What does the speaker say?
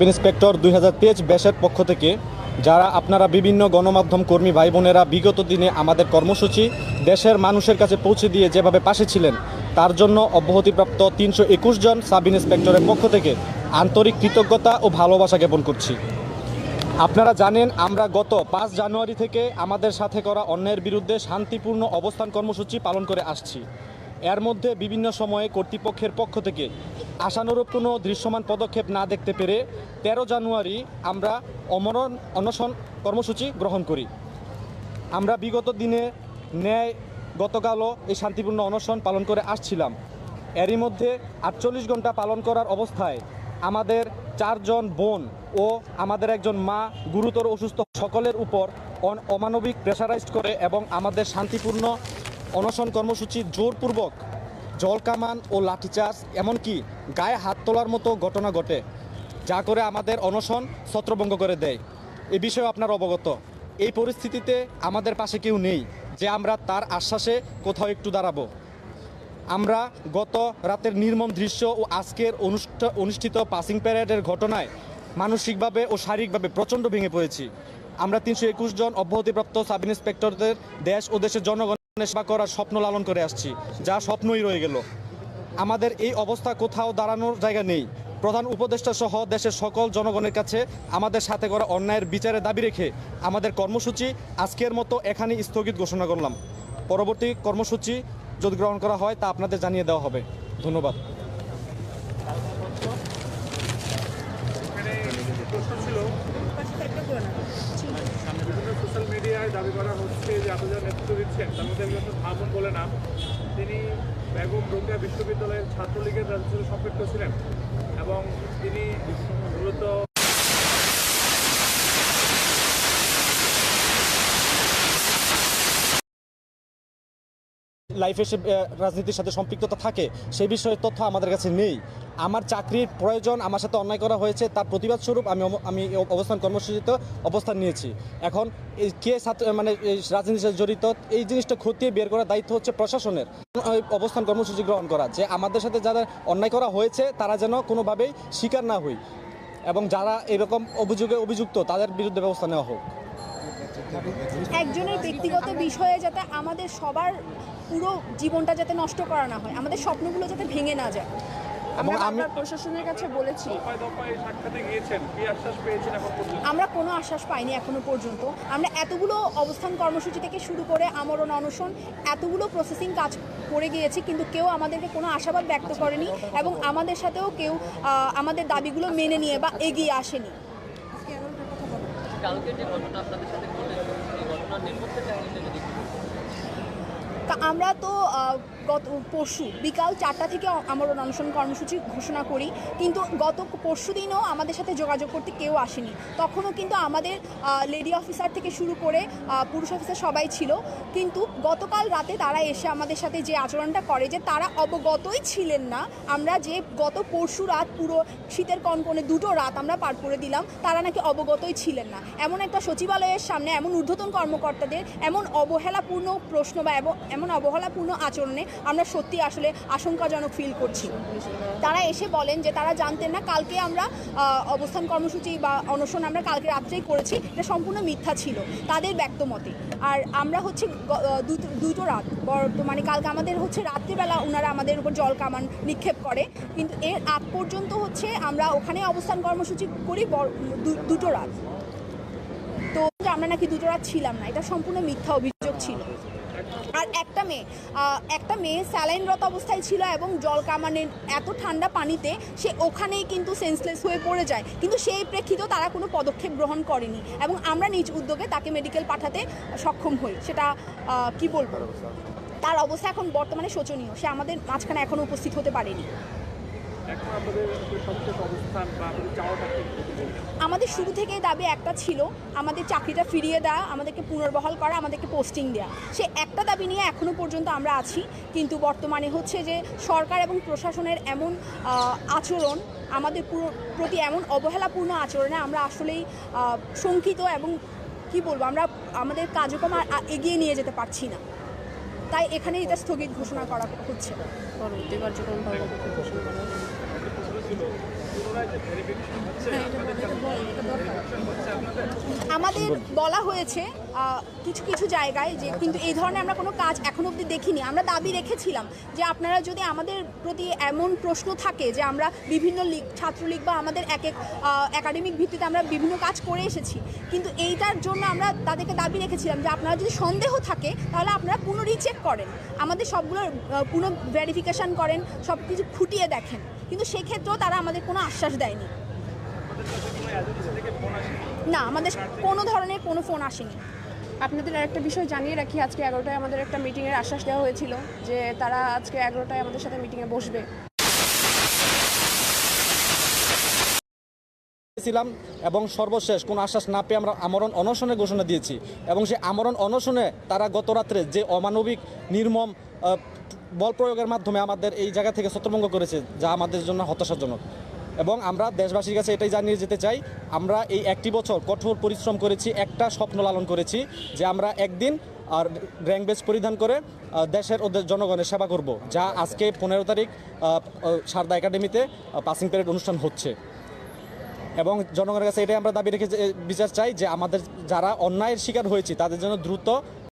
Inspector দুই হাজার তেইশ ব্যাসের পক্ষ থেকে যারা আপনারা বিভিন্ন গণমাধ্যম কর্মী ভাই বোনেরা বিগত দিনে আমাদের কর্মসূচি দেশের মানুষের কাছে পৌঁছে দিয়ে যেভাবে পাশে ছিলেন, তার জন্য অব্যাহতিপ্রাপ্ত তিনশো একুশ জন সাব ইন্সপেক্টরের পক্ষ থেকে আন্তরিক কৃতজ্ঞতা ও ভালোবাসা জ্ঞাপন করছি। আপনারা জানেন, আমরা গত পাঁচ জানুয়ারি থেকে আমাদের সাথে করা অন্যায়ের বিরুদ্ধে শান্তিপূর্ণ অবস্থান কর্মসূচি পালন করে আসছি। এর মধ্যে বিভিন্ন সময়ে কর্তৃপক্ষের পক্ষ থেকে আশানুরূপ কোনো দৃশ্যমান পদক্ষেপ না দেখতে পেরে তেরো জানুয়ারি আমরা অমরণ অনশন কর্মসূচি গ্রহণ করি। আমরা বিগত দিনে ন্যায় গতকালও এই শান্তিপূর্ণ অনশন পালন করে আসছিলাম। এরই মধ্যে আটচল্লিশ ঘণ্টা পালন করার অবস্থায় আমাদের চারজন বোন ও আমাদের একজন মা গুরুতর অসুস্থ সকলের উপর অমানবিক প্রেশারাইজড করে এবং আমাদের শান্তিপূর্ণ অনশন কর্মসূচি জোরপূর্বক জলকামান ও লাঠিচার্জ, এমনকি গায়ে হাত তোলার মতো ঘটনা ঘটে, যা করে আমাদের অনশন ছত্রভঙ্গ করে দেয়। এ বিষয়ে আপনার অবগত। এই পরিস্থিতিতে আমাদের পাশে কেউ নেই, যে আমরা তার আশ্বাসে কোথাও একটু দাঁড়াবো। আমরা গত রাতের নির্মম দৃশ্য ও আজকের অনুষ্ঠ- অনুষ্ঠিত পাসিং প্যারেডের ঘটনায় মানসিকভাবে ও শারীরিকভাবে প্রচণ্ড ভেঙে পড়েছি। আমরা তিনশো একুশ জন অব্যাহতিপ্রাপ্ত সাব ইন্সপেক্টরদের দেশ ও দেশের জনগণের সেবা করার স্বপ্ন লালন করে আসছি, যা স্বপ্নই রয়ে গেল। আমাদের এই অবস্থা কোথাও দাঁড়ানোর জায়গা নেই। প্রধান উপদেষ্টা সহ দেশের সকল জনগণের কাছে আমাদের সাথে করা অন্যায়ের বিচারের দাবি রেখে আমাদের কর্মসূচি আজকের মতো এখানে স্থগিত ঘোষণা করলাম। পরবর্তী কর্মসূচি যদি গ্রহণ করা হয়, তা আপনাদের জানিয়ে দেওয়া হবে। ধন্যবাদ। সোশ্যাল মিডিয়ায় দাবি করা হচ্ছে। যে আপনি যারা নেতৃত্ব দিচ্ছেন, তার মধ্যে একজন ভাবন বলে নাম, তিনি বেগম রোকেয়া বিশ্ববিদ্যালয়ের ছাত্রলীগের রাজনীতির সাথে সম্পৃক্ত ছিলেন এবং তিনি মূলত লাইফে সে রাজনীতির সাথে সম্পৃক্ততা থাকে, সেই বিষয়ে তথ্য আমাদের কাছে নেই। আমার চাকরির প্রয়োজন আমার সাথে অন্যায় করা হয়েছে, তার প্রতিবাদ স্বরূপ আমি আমি অবস্থান কর্মসূচিতে অবস্থান নিয়েছি। এখন কে ছাত্র মানে রাজনীতির সাথে জড়িত, এই জিনিসটা খতিয়ে বের করার দায়িত্ব হচ্ছে প্রশাসনের। অবস্থান কর্মসূচি গ্রহণ করা, যে আমাদের সাথে যারা অন্যায় করা হয়েছে, তারা যেন কোনোভাবেই স্বীকার না হই এবং যারা এরকম অভিযোগে অভিযুক্ত, তাদের বিরুদ্ধে ব্যবস্থা নেওয়া হোক। একজনের ব্যক্তিগত বিষয়ে যাতে আমাদের সবার পুরো জীবনটা যাতে নষ্ট করা না হয় আমাদের স্বপ্নগুলো যাতে ভেঙে না যায়। আমরা বারবার প্রশাসনের কাছে বলেছি। আমরা কোনো আশ্বাস পাইনি এখনও পর্যন্ত। আমরা এতগুলো অবস্থান কর্মসূচি থেকে শুরু করে আমরণ অনশন এতগুলো প্রসেসিং কাজ করে গিয়েছি কিন্তু কেউ আমাদেরকে কোনো আশাবাদ ব্যক্ত করেনি এবং আমাদের সাথেও কেউ আমাদের দাবিগুলো মেনে নিয়ে বা এগিয়ে আসেনি। কালকে যে ঘটনা আপনাদের সাথে নেপথ্যে তা আমরা তো গত পরশু বিকাল চারটা থেকে আমরণ অনশন কর্মসূচি ঘোষণা করি, কিন্তু গত পরশু দিনও আমাদের সাথে যোগাযোগ করতে কেউ আসেনি। তখনও কিন্তু আমাদের লেডি অফিসার থেকে শুরু করে পুরুষ অফিসার সবাই ছিল। কিন্তু গতকাল রাতে তারা এসে আমাদের সাথে যে আচরণটা করে যে তারা অবগতই ছিলেন না, আমরা যে গত পরশু রাত পুরো শীতের কনকনে দুটো রাত আমরা পার করে দিলাম, তারা নাকি অবগতই ছিলেন না। এমন একটা সচিবালয়ের সামনে এমন ঊর্ধ্বতন কর্মকর্তাদের এমন অবহেলাপূর্ণ প্রশ্ন বা এমন অবহেলাপূর্ণ আচরণে আমরা সত্যি আসলে আশঙ্কাজনক ফিল করছি। তারা এসে বলেন যে তারা জানতেন না কালকে আমরা অবস্থান কর্মসূচি বা অনশন আমরা কালকে রাত্রেই করেছি, এটা সম্পূর্ণ মিথ্যা ছিল তাদের ব্যক্ত মতে। আর আমরা হচ্ছে দুটো রাত বর্তমানে কালকে আমাদের হচ্ছে রাত্রিবেলা ওনারা আমাদের উপর জল কামান নিক্ষেপ করে, কিন্তু এর আগ পর্যন্ত হচ্ছে আমরা ওখানে অবস্থান কর্মসূচি করি দুটো রাত। আমরা নাকি দুটো রাত ছিলাম না। এটা সম্পূর্ণ মিথ্যা অভিযোগ ছিল। আর একটা মেয়ে একটা মেয়ে স্যালাইনরত অবস্থায় ছিল এবং জল কামানের এত ঠান্ডা পানিতে সে ওখানেই কিন্তু সেন্সলেস হয়ে পড়ে যায়। কিন্তু সেই প্রেক্ষিতেও তারা কোনো পদক্ষেপ গ্রহণ করেনি এবং আমরা নিজ উদ্যোগে তাকে মেডিকেল পাঠাতে সক্ষম হই। সেটা কি বলব? তার অবস্থা এখন বর্তমানে শোচনীয়। সে আমাদের মাঝখানে এখনও উপস্থিত হতে পারেনি। আমাদের শুরু থেকেই দাবি একটা ছিল, আমাদের চাকরিটা ফিরিয়ে দেওয়া আমাদেরকে পুনর্বহাল করা, আমাদেরকে পোস্টিং দেওয়া সে একটা দাবি নিয়ে এখনও পর্যন্ত আমরা আছি, কিন্তু বর্তমানে হচ্ছে যে সরকার এবং প্রশাসনের এমন আচরণ, আমাদের প্রতি এমন অবহেলাপূর্ণ আচরণে আমরা আসলেই শঙ্কিত এবং কি বলব, আমরা আমাদের কার্যক্রম এগিয়ে নিয়ে যেতে পারছি না। তাই এখানেই এটা স্থগিত ঘোষণা করা হচ্ছে পরবর্তী কার্যক্রম ভালো ঘোষণা করা হবে। একটা প্রশ্ন ছিল পুনরায় যে ভেরিফিকেশন হচ্ছে ভেরিফিকেশন হচ্ছে আপনাদের আমাদের বলা হয়েছে কিছু কিছু জায়গায় যে কিন্তু এই ধরনের আমরা কোনো কাজ এখনও অবধি দেখিনি। আমরা দাবি রেখেছিলাম যে আপনারা যদি আমাদের প্রতি এমন প্রশ্ন থাকে যে আমরা বিভিন্ন লীগ, ছাত্রলীগ বা আমাদের এক এক একাডেমিক ভিত্তিতে আমরা বিভিন্ন কাজ করে এসেছি, কিন্তু এইটার জন্য আমরা তাদেরকে দাবি রেখেছিলাম যে আপনারা যদি সন্দেহ থাকে, তাহলে আপনারা পুনঃ রিচেক করেন। আমাদের সবগুলো পুনঃ ভেরিফিকেশন করেন সব কিছু খুঁটিয়ে দেখেন। কিন্তু সেক্ষেত্রেও তারা আমাদের কোনো আশ্বাস দেয়নি। না, আমাদের কোনো ধরনের কোনো ফোন আসেনি। আপনাদের আরেকটা বিষয় জানিয়ে রাখি, আজকে এগারোটায় আমাদের একটা মিটিংয়ের আশ্বাস দেওয়া হয়েছিল যে তারা আজকে এগারোটায় আমাদের সাথে মিটিংয়ে বসবে। ছিলাম এবং সর্বশেষ কোনো আশ্বাস না পেয়ে আমরা আমরণ অনশনে ঘোষণা দিয়েছি এবং সেই আমরণ অনশনে তারা গত রাত্রে যে অমানবিক, নির্মম বল প্রয়োগের মাধ্যমে আমাদের এই জায়গা থেকে ছত্রভঙ্গ করেছে, যা আমাদের জন্য হতাশাজনক। এবং আমরা দেশবাসীর কাছে এটাই জানিয়ে যেতে চাই, আমরা এই একটি বছর কঠোর পরিশ্রম করেছি, একটা স্বপ্ন লালন করেছি যে আমরা একদিন আর র্যাঙ্ক বেস পরিধান করে দেশের ওদের জনগণের সেবা করব, যা আজকে পনেরো তারিখ সারদা একাডেমিতে পাসিং প্যারেড অনুষ্ঠান হচ্ছে। এবং জনগণের কাছে এটাই আমরা দাবি রেখে বিচার চাই যে আমাদের যারা অন্যায়ের শিকার হয়েছি, তাদের জন্য দ্রুত